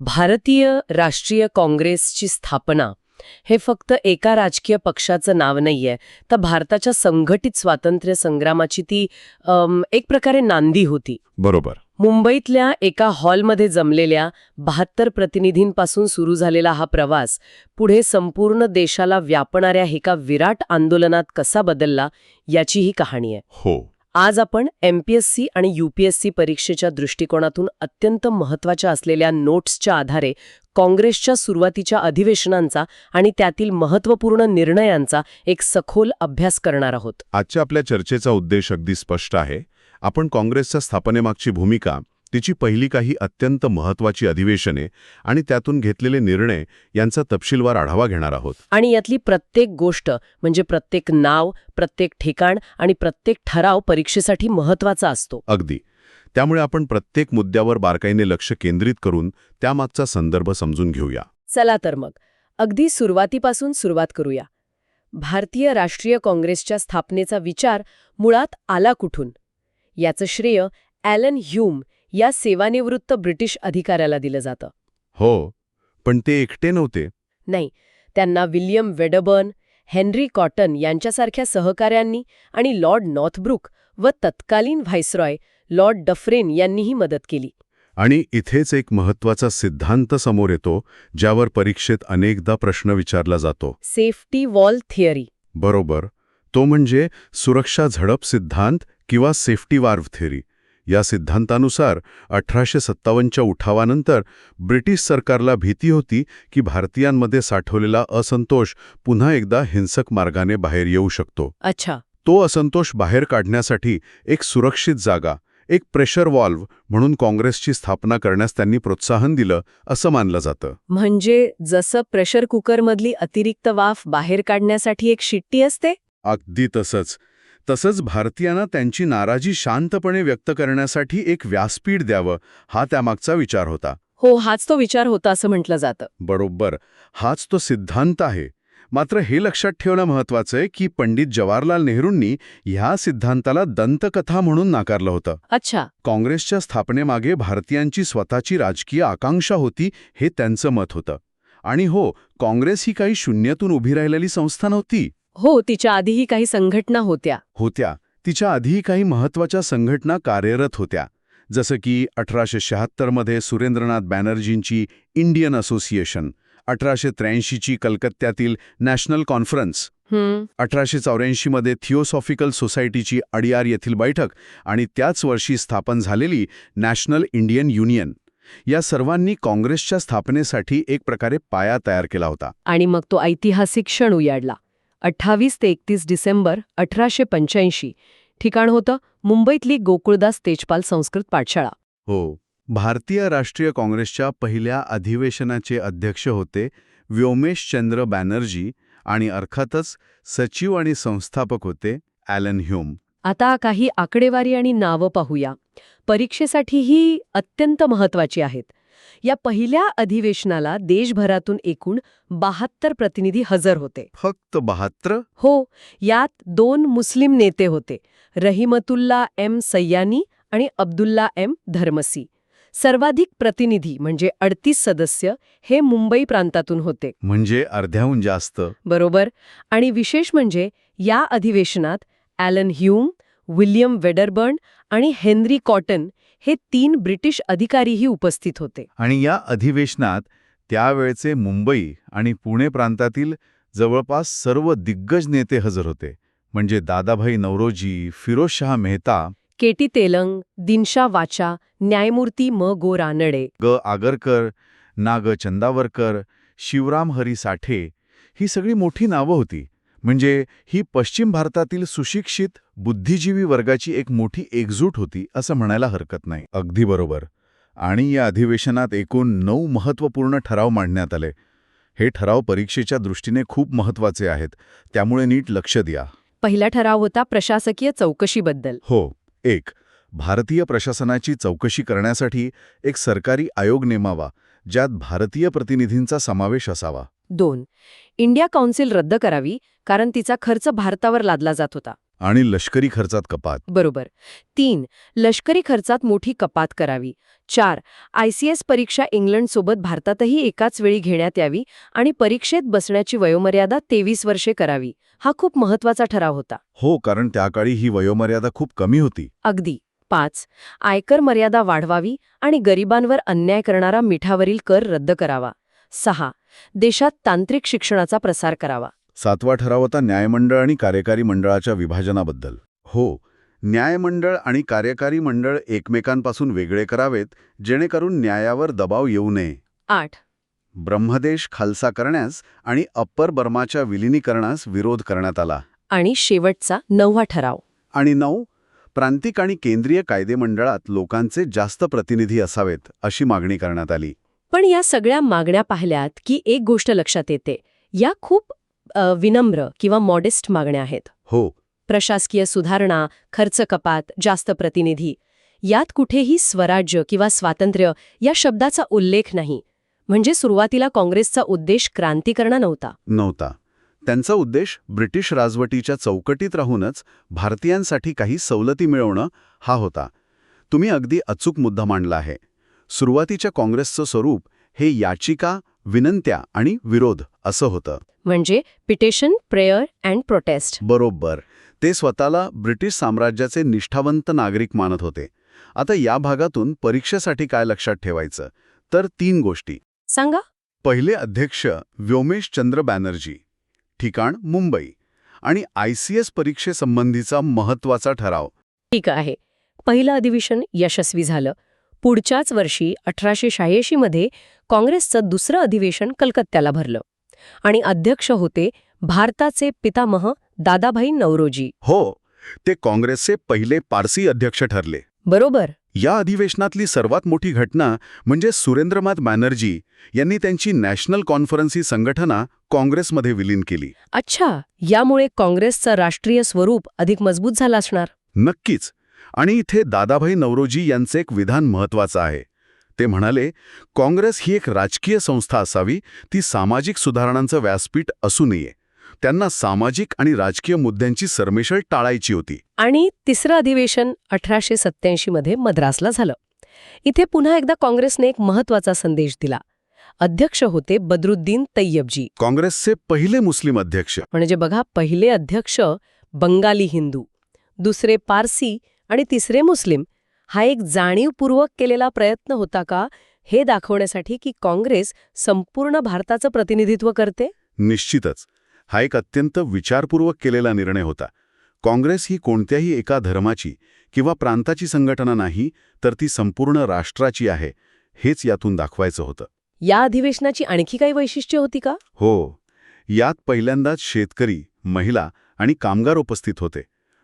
भारतीय राष्ट्रीय काँग्रेसची स्थापना. हे फक्त एका राजकीय पक्षाचं नाव नाहीये. तर भारताच्या संघटित स्वातंत्र्य संग्रामाची ती अम, एक प्रकारे नांदी होती. बरोबर. मुंबईतल्या एका हॉलमध्ये जमलेल्या बहात्तर प्रतिनिधींपासून सुरू झालेला हा प्रवास पुढे संपूर्ण देशाला व्यापणाऱ्या एका विराट आंदोलनात कसा बदलला याची ही कहाणी आहे. हो. आज आपण एमपीएससी आणि यूपीएससी परीक्षेच्या दृष्टिकोनातून अत्यंत महत्त्वाच्या असलेल्या नोट्सच्या आधारे काँग्रेसच्या सुरुवातीच्या अधिवेशनांचा आणि त्यातील महत्त्वपूर्ण निर्णयांचा एक सखोल अभ्यास करणार आहोत. आजच्या आपल्या चर्चेचा उद्देश अगदी स्पष्ट आहे. आपण काँग्रेसच्या स्थापनेमागची भूमिका तिची पहिली काही अत्यंत महत्वाची अधिवेशने आणि त्यातून घेतलेले निर्णय यांचा तपशीलवार आढावा घेणार आहोत. आणि यातली प्रत्येक गोष्ट म्हणजे प्रत्येक नाव प्रत्येक ठिकाण आणि प्रत्येक ठराव परीक्षेसाठी महत्त्वाचा असतो. अगदी. त्यामुळे आपण प्रत्येक मुद्द्यावर बारकाईने लक्ष केंद्रित करून त्यामागचा संदर्भ समजून घेऊया. चला तर मग. अगदी सुरुवातीपासून सुरुवात करूया. भारतीय राष्ट्रीय काँग्रेसच्या स्थापनेचा विचार मुळात आला कुठून? याचं श्रेय ॲलन ह्यूम या सेवानिवृत्त ब्रिटिश अधिकाऱ्याला दिलं जातं. हो पण ते एकटे नव्हते. नाही त्यांना विल्यम वेडबर्न हेनरी कॉटन यांच्यासारख्या सहकाऱ्यांनी आणि लॉर्ड नॉर्थब्रुक व तत्कालीन व्हायसरॉय लॉर्ड डफरेन यांनीही मदत केली. आणि इथेच एक महत्त्वाचा सिद्धांत समोर येतो ज्यावर परीक्षेत अनेकदा प्रश्न विचारला जातो. Safety wall theory. बरोबर तो म्हणजे सुरक्षा झडप सिद्धांत किंवा सेफ्टी वार्व थेरी या सिद्धांतानुसार अठराशे सत्तावन्नच्या उठावानंतर ब्रिटिश सरकारला भीती होती की भारतीयांमध्ये साठवलेला असंतोष पुन्हा एकदा हिंसक मार्गाने बाहेर येऊ शकतो. अच्छा. तो असंतोष बाहेर काढण्यासाठी एक सुरक्षित जागा एक प्रेशर वॉल्व्ह म्हणून काँग्रेसची स्थापना करण्यास त्यांनी प्रोत्साहन दिलं असं मानलं जातं. म्हणजे जसं प्रेशर कुकरमधली अतिरिक्त वाफ बाहेर काढण्यासाठी एक शिट्टी असते? अगदी तसंच. तसंच भारतीयांना त्यांची नाराजी शांतपणे व्यक्त करण्यासाठी एक व्यासपीठ द्यावं हा त्यामागचा विचार होता. हो हाच तो विचार होता असं म्हटलं जातं. बरोबर हाच तो सिद्धांत आहे. मात्र हे लक्षात ठेवणं महत्वाचं आहे की पंडित जवाहरलाल नेहरूंनी ह्या सिद्धांताला दंतकथा म्हणून नाकारलं होतं. अच्छा. काँग्रेसच्या स्थापनेमागे भारतीयांची स्वतःची राजकीय आकांक्षा होती हे त्यांचं मत होतं. आणि हो काँग्रेस ही काही शून्यातून उभी राहिलेली संस्था नव्हती. हो तिच्या आधीही काही संघटना होत्या. होत्या. तिच्या आधीही काही महत्त्वाच्या संघटना कार्यरत होत्या. जसं की अठराशे शहात्तरमध्ये सुरेंद्रनाथ बॅनर्जींची इंडियन असोसिएशन अठराशे त्र्याऐंशीची कलकत्त्यातील नॅशनल कॉन्फरन्स अठराशे चौऱ्याऐंशीमध्ये थिओसॉफिकल सोसायटीची अडियार येथील बैठक आणि त्याच वर्षी स्थापन झालेली नॅशनल इंडियन युनियन. या सर्वांनी काँग्रेसच्या स्थापनेसाठी एक प्रकारे पाया तयार केला होता. आणि मग तो ऐतिहासिक क्षण उयाडला. अठ्ठावीस ते एकतीस डिसेंबर अठराशे पंच्याऐंशी. ठिकाण होतं मुंबईतली गोकुळदास तेजपाल संस्कृत पाठशाळा. हो भारतीय राष्ट्रीय काँग्रेसच्या पहिल्या अधिवेशनाचे अध्यक्ष होते व्योमेशचंद्र बॅनर्जी आणि अर्थातच सचिव आणि संस्थापक होते ॲलन ह्यूम. आता काही आकडेवारी आणि नावं पाहूया. परीक्षेसाठी ही अत्यंत महत्वाची आहेत. या पहिल्या अधिवेशनाला देशभरातून एकूण बहात्तर प्रतिनिधी हजर होते. फक्त बहात्तर? हो यात दोन मुस्लिम नेते होते रहिमतुल्ला एम सय्यानी आणि अब्दुल्ला एम धर्मसी. सर्वाधिक प्रतिनिधी म्हणजे अडतीस सदस्य हे मुंबई प्रांतातून होते. म्हणजे अर्ध्याहून जास्त. बरोबर. आणि विशेष म्हणजे या अधिवेशनात ॲलन ह्यूम विल्यम वेडरबर्न आणि हेनरी कॉटन हे तीन ब्रिटिश अधिकारीही उपस्थित होते. आणि या अधिवेशनात त्यावेळचे मुंबई आणि पुणे प्रांतातील जवळपास सर्व दिग्गज नेते हजर होते. म्हणजे दादाभाई नवरोजी फिरोजशहा मेहता केटी तेलंग दिनशा वाचा न्यायमूर्ती म. गो. रानडे ग. आगरकर ना ग चंदावरकर शिवराम हरी साठे ही सगळी मोठी नावं होती. म्हणजे ही पश्चिम भारतातील सुशिक्षित बुद्धिजीवी वर्गाची एक मोठी एकजूट होती असं म्हणायला हरकत नाही. अगदी बरोबर. आणि या अधिवेशनात एकूण नऊ महत्त्वपूर्ण ठराव मांडण्यात आले. हे ठराव परीक्षेच्या दृष्टीने खूप महत्त्वाचे आहेत. त्यामुळे नीट लक्ष द्या. पहिला ठराव होता प्रशासकीय चौकशीबद्दल. हो. एक. भारतीय प्रशासनाची चौकशी करण्यासाठी एक सरकारी आयोग नेमावा ज्यात भारतीय प्रतिनिधींचा समावेश असावा. दोन. इंडिया काउन्सिल रद्द करावी कारण तिचा खर्च भारतावर लादला जात होता. आणि लष्करी खर्चात कपात. बरोबर. तीन लष्करी खर्चात मोठी कपात करावी. चार आयसीएस परीक्षा इंग्लंडसोबत भारतातही एकाच वेळी घेण्यात यावी आणि परीक्षेत बसण्याची वयोमर्यादा तेवीस वर्षे करावी. हा खूप महत्त्वाचा ठराव होता. हो कारण त्या काळी ही वयोमर्यादा खूप कमी होती. अगदी. पाच आयकर मर्यादा वाढवावी आणि गरिबांवर अन्याय करणारा मिठावरील कर रद्द करावा. सहा देशात तांत्रिक शिक्षणाचा प्रसार करावा. सातवा ठराव होता न्यायमंडळ आणि कार्यकारी मंडळाच्या विभाजनाबद्दल. हो न्यायमंडळ आणि कार्यकारी मंडळ एकमेकांपासून वेगळे करावेत जेणेकरून न्यायावर दबाव येऊ नये. आठ. ब्रह्मदेश खालसा करण्यास आणि अप्पर बर्माच्या विलिनीकरणास विरोध करण्यात आला. आणि शेवटचा नववा ठराव. आणि नऊ प्रांतिक आणि केंद्रीय कायदेमंडळात लोकांचे जास्त प्रतिनिधी असावेत अशी मागणी करण्यात आली. पण या सगळ्या मागण्या पाहिल्यात की एक गोष्ट लक्षात येते या खूप विनम्र किंवा मॉडेस्ट मागण्या आहेत. हो. प्रशासकीय सुधारणा खर्च कपात जास्त प्रतिनिधी यात कुठेही स्वराज्य किंवा स्वातंत्र्य या शब्दाचा उल्लेख नाही. म्हणजे सुरुवातीला काँग्रेसचा उद्देश क्रांतीकरणा नव्हता. नव्हता. त्यांचा उद्देश ब्रिटिश राजवटीच्या चौकटीत राहूनच भारतीयांसाठी काही सवलती मिळवणं हा होता. तुम्ही अगदी अचूक मुद्दा मांडला आहे. सुरुवातीच्या काँग्रेसचं स्वरूप हे याचिका विनंत्या आणि विरोध असं होतं. म्हणजे पिटिशन प्रेयर अँड प्रोटेस्ट. बरोबर. ते स्वतःला ब्रिटिश साम्राज्याचे निष्ठावंत नागरिक मानत होते. आता या भागातून परीक्षेसाठी काय लक्षात ठेवायचं? तर तीन गोष्टी. सांगा. पहिले अध्यक्ष व्योमेश चंद्र बॅनर्जी. ठिकाण मुंबई. आणि आय सी एस परीक्षेसंबंधीचा महत्त्वाचा ठराव. ठीक आहे. पहिलं अधिवेशन यशस्वी झालं. पुढच्याच वर्षी अठराशे शहाऐंशी मध्ये काँग्रेसचं दुसरं अधिवेशन कलकत्त्याला भरलं. आणि अध्यक्ष होते भारताचे पितामह दादाभाई नवरोजी. हो ते काँग्रेसचे पहिले पारसी अध्यक्ष ठरले. बरोबर. या अधिवेशनातली सर्वात मोठी घटना म्हणजे सुरेंद्रनाथ बॅनर्जी यांनी त्यांची नॅशनल कॉन्फरन्स ही संघटना काँग्रेसमध्ये विलीन केली. अच्छा यामुळे काँग्रेसचं राष्ट्रीय स्वरूप अधिक मजबूत झालं असणार. नक्कीच. आणि इथे दादाभाई नवरोजी यांचे एक विधान महत्वाचं आहे. ते म्हणाले काँग्रेस ही एक राजकीय संस्था असावी ती सामाजिक सुधारणांचं व्यासपीठ असू नये. त्यांना सामाजिक आणि राजकीय मुद्द्यांची सरमिसळ टाळायची होती. आणि तिसरं अधिवेशन अठराशे सत्याऐंशी मध्ये मद्रासला झालं. इथे पुन्हा एकदा काँग्रेसने एक महत्त्वाचा संदेश दिला. अध्यक्ष होते बदरुद्दीन तय्यबजी काँग्रेसचे पहिले मुस्लिम अध्यक्ष. म्हणजे बघा पहिले अध्यक्ष बंगाली हिंदू दुसरे पारसी आणि तिसरे मुस्लिम हा एक जाणीवपूर्वक केलेला प्रयत्न होता का हे दाखवण्यासाठी की काँग्रेस संपूर्ण भारताचं प्रतिनिधित्व करते? निश्चितच. हा एक अत्यंत विचारपूर्वक केलेला निर्णय होता. काँग्रेस ही कोणत्याही एका धर्माची किंवा प्रांताची संघटना नाही तर ती संपूर्ण राष्ट्राची आहे हेच यातून दाखवायचं होतं. या अधिवेशनाची आणखी काही वैशिष्ट्य होती का? हो. यात पहिल्यांदाच शेतकरी महिला आणि कामगार उपस्थित होते.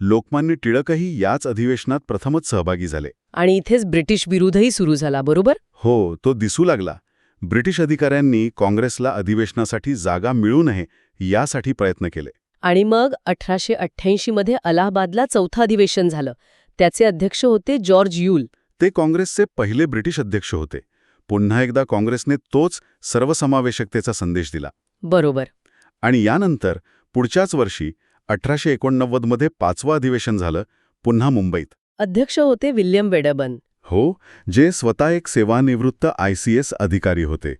लोकमान्य टिळकही याच अधिवेशनात प्रथमच सहभागी झाले. आणि इथेच ब्रिटिश विरोधही सुरू झाला बरोबर? हो तो दिसू लागला. ब्रिटिश अधिकाऱ्यांनी काँग्रेसला अधिवेशनासाठी जागा मिळू नये यासाठी प्रयत्न केले. आणि मग अठराशे अठ्ठ्याऐंशी मध्ये अलाहाबादला चौथं अधिवेशन झालं. त्याचे अध्यक्ष होते जॉर्ज यूल. ते काँग्रेसचे पहिले ब्रिटिश अध्यक्ष होते. पुन्हा एकदा काँग्रेसने तोच सर्वसमावेशकतेचा संदेश दिला. बरोबर. आणि यानंतर पुढच्याच वर्षी अठराशे एकोणनव्वदमध्ये पाचवं अधिवेशन झालं पुन्हा मुंबईत. अध्यक्ष होते विल्यम वेडबन. हो जे स्वतः एक सेवानिवृत्त आय सी एस अधिकारी होते.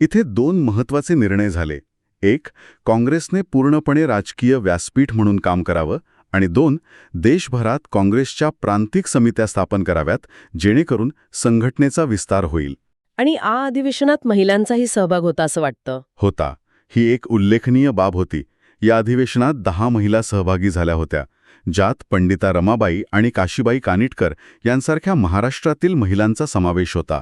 इथे दोन महत्त्वाचे निर्णय झाले. एक काँग्रेसने पूर्णपणे राजकीय व्यासपीठ म्हणून काम करावं आणि दोन देशभरात काँग्रेसच्या प्रांतिक समित्या स्थापन कराव्यात जेणेकरून संघटनेचा विस्तार होईल. आणि आ अधिवेशनात महिलांचाही सहभाग होता असं वाटतं. होता. ही एक उल्लेखनीय बाब होती. या अधिवेशनात दहा महिला सहभागी झाल्या होत्या ज्यात पंडिता रमाबाई आणि काशीबाई कानिटकर यांसारख्या महाराष्ट्रातील महिलांचा समावेश होता.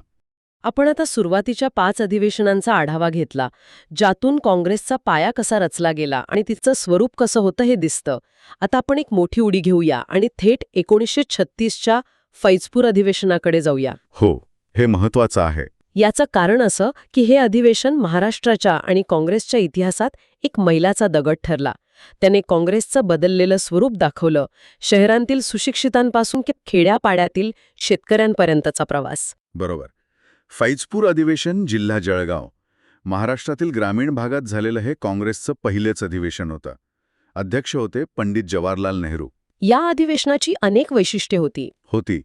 आपण आता सुरुवातीच्या पाच अधिवेशनांचा आढावा घेतला ज्यातून काँग्रेसचा पाया कसा रचला गेला आणि तिचं स्वरूप कसं होतं हे दिसतं. आता आपण एक मोठी उडी घेऊया आणि थेट एकोणीसशे छत्तीसच्या फैजपूर अधिवेशनाकडे जाऊया. हो हे महत्वाचं आहे. याचं कारण असं की हे अधिवेशन महाराष्ट्राच्या आणि काँग्रेसच्या इतिहासात एक मैलाचा दगड ठरला. त्याने काँग्रेसचं बदललेलं स्वरूप दाखवलं शहरांतील सुशिक्षितांपासून ते खेड्यापाड्यातील शेतकऱ्यांपर्यंतचा प्रवास. बरोबर. फैजपूर अधिवेशन जिल्हा जळगाव. महाराष्ट्रातील ग्रामीण भागात झालेलं हे काँग्रेसचं पहिलेच अधिवेशन होतं. अध्यक्ष होते पंडित जवाहरलाल नेहरू. या अधिवेशनाची अनेक वैशिष्ट्ये होती. होती.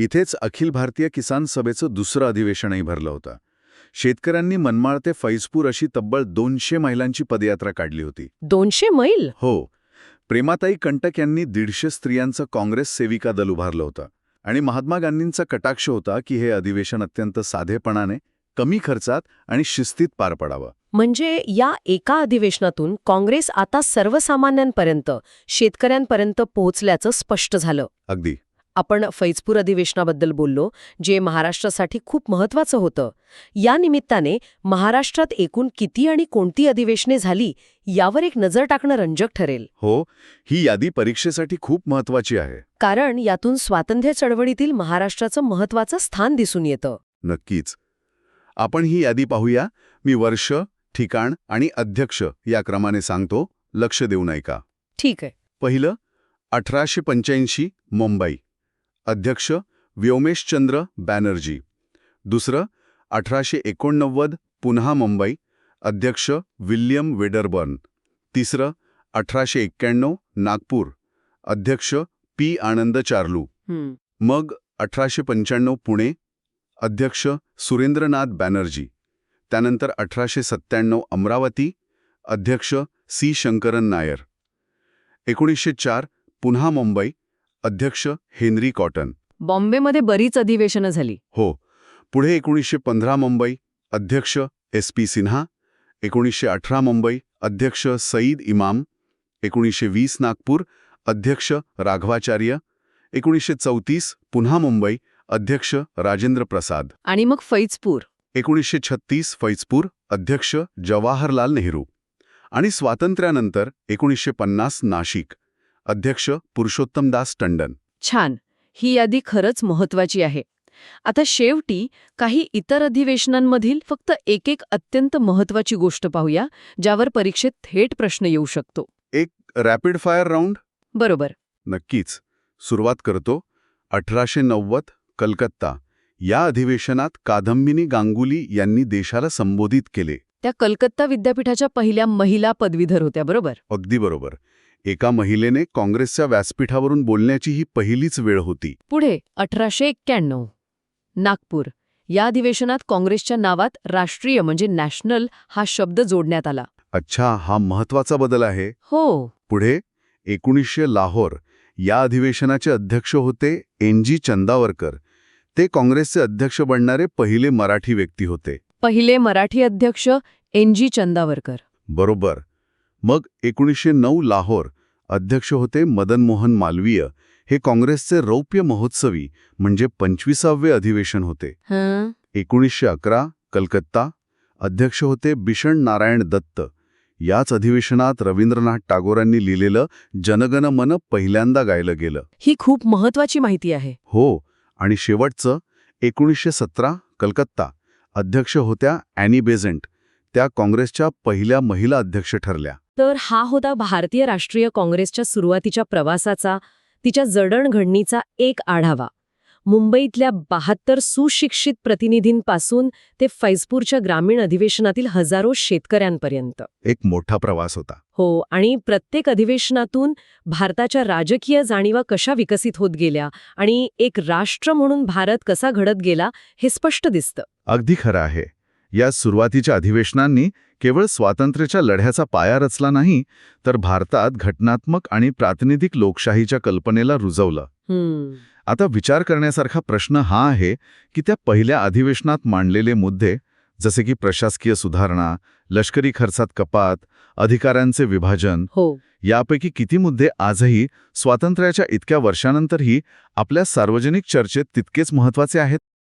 इथेच अखिल भारतीय किसान सभेचं दुसरं अधिवेशनही भरलं होतं. शेतकऱ्यांनी मनमाळ ते फैजपूर अशी तब्बल दोनशे महिलांची पदयात्रा काढली होती. दोनशे मैल? हो. प्रेमाताई कंटक यांनी दीडशे स्त्रियांचं काँग्रेस सेविका दल उभारलं होतं. आणि महात्मा गांधींचा कटाक्ष होता की हे अधिवेशन अत्यंत साधेपणाने कमी खर्चात आणि शिस्तीत पार पडावं. म्हणजे या एका अधिवेशनातून काँग्रेस आता सर्वसामान्यांपर्यंत शेतकऱ्यांपर्यंत पोहोचल्याचं स्पष्ट झालं. अगदी. आपण फैजपूर अधिवेशनाबद्दल बोललो जे महाराष्ट्रासाठी खूप महत्वाचं होतं. या निमित्ताने महाराष्ट्रात एकूण किती आणि कोणती अधिवेशने झाली यावर एक नजर टाकणं रंजक ठरेल. हो ही यादी परीक्षेसाठी खूप महत्वाची आहे. कारण यातून स्वातंत्र्य चळवळीतील महाराष्ट्राचं महत्वाचं स्थान दिसून येतं. नक्कीच. आपण ही यादी पाहूया. मी वर्ष ठिकाण आणि अध्यक्ष या क्रमाने सांगतो. लक्ष देऊ ऐका ठीक आहे. पहिलं अठराशे पंच्याऐंशी मुंबई. अध्यक्ष व्योमेशचंद्र बॅनर्जी. दुसरं अठराशे एकोणनव्वद पुन्हा मुंबई अध्यक्ष विल्यम वेडरबर्न. तिसरं अठराशे एक्क्याण्णव नागपूर अध्यक्ष पी आनंद चार्लू. मग अठराशे पंच्याण्णव पुणे अध्यक्ष सुरेंद्रनाथ बॅनर्जी. त्यानंतर अठराशे सत्त्याण्णव अमरावती अध्यक्ष सी शंकरन नायर. एकोणीसशे चार पुन्हा मुंबई अध्यक्ष हेनरी कॉटन. बॉम्बेमध्ये बरीच अधिवेशनं झाली. हो. पुढे एकोणीसशे पंधरा मुंबई अध्यक्ष एस पी सिन्हा एकोणीसशे अठरा मुंबई अध्यक्ष सईद इमाम एकोणीसशे वीस नागपूर अध्यक्ष राघवाचार्य एकोणीसशे चौतीस पुन्हा मुंबई अध्यक्ष राजेंद्र प्रसाद. आणि मग फैजपूर. एकोणीसशे छत्तीस फैजपूर अध्यक्ष जवाहरलाल नेहरू. आणि स्वातंत्र्यानंतर एकोणीसशे पन्नास नाशिक. अध्यक्ष पुरुषोत्तमदास टंडन. छान. ही यादी खरंच महत्वाची आहे. आता शेवटी काही इतर अधिवेशनांमधील फक्त एक एक अत्यंत महत्वाची गोष्ट पाहूया ज्यावर परीक्षेत थेट प्रश्न येऊ शकतो. एक रॅपिड फायर राऊंड बरोबर. नक्कीच. सुरुवात करतो. अठराशे नव्वद कलकत्ता. या अधिवेशनात कादंबिनी गांगुली यांनी देशाला संबोधित केले. त्या कलकत्ता विद्यापीठाच्या पहिल्या महिला पदवीधर होत्या बरोबर? अगदी बरोबर. एका महिलेने काँग्रेसच्या व्यासपीठावरून बोलण्याची ही पहिलीच वेळ होती. पुढे अठराशे एक्क्याण्णव. नागपूर. या अधिवेशनात काँग्रेसच्या नावात राष्ट्रीय म्हणजे नॅशनल हा शब्द जोडण्यात आला. अच्छा हा महत्त्वाचा बदल आहे. हो. पुढे एकोणीसशे लाहोर. या अधिवेशनाचे अध्यक्ष होते एन जी चंदावरकर. ते काँग्रेसचे अध्यक्ष बनणारे पहिले मराठी व्यक्ती होते. पहिले मराठी अध्यक्ष एन जी चंदावरकर. बरोबर. मग एकोणीसशे नऊ लाहोर अध्यक्ष होते मदन मोहन मालवीय. हे काँग्रेसचे रौप्य महोत्सवी म्हणजे पंचवीसावे अधिवेशन होते. एकोणीसशे अकरा कलकत्ता. अध्यक्ष होते बिषण नारायण दत्त. याच अधिवेशनात रवींद्रनाथ टागोरांनी लिहिलेलं जनगण मन पहिल्यांदा गायलं गेलं. ही खूप महत्वाची माहिती आहे. हो आणि शेवटचं एकोणीसशे सतरा कलकत्ता. अध्यक्ष होत्या ॲनी बेझंट. त्या काँग्रेसच्या पहिल्या महिला अध्यक्ष ठरल्या. तर हा होता भारतीय राष्ट्रीय काँग्रेसच्या सुरुवातीच्या प्रवासाचा तिच्या जडणघडणीचा एक आढावा. मुंबईतल्या बहात्तर सुशिक्षित प्रतिनिधींपासून ते फैजपूरच्या ग्रामीण अधिवेशनातील हजारो शेतकऱ्यांपर्यंत. एक मोठा प्रवास होता. हो आणि प्रत्येक अधिवेशनातून भारताच्या राजकीय जाणीवा कशा विकसित होत गेल्या आणि एक राष्ट्र म्हणून भारत कसा घडत गेला हे स्पष्ट दिसतं. अगदी खरं आहे. या सुरुवातीच्या अधिवेशनांनी केवळ स्वातंत्र्याच्या लढ्याचा पाया रचला नाही तर भारतात घटनात्मक आणि प्रातिनिधिक लोकशाहीच्या कल्पनेला रुजवलं. आता विचार करण्यासारखा प्रश्न हा आहे की त्या पहिल्या अधिवेशनात मांडलेले मुद्दे जसे की प्रशासकीय सुधारणा लष्करी खर्चात कपात अधिकारांचे विभाजन हो. यापैकी किती मुद्दे आजही स्वातंत्र्याच्या इतक्या वर्षानंतरही आपल्या सार्वजनिक चर्चेत तितकेच महत्त्वाचे आहेत?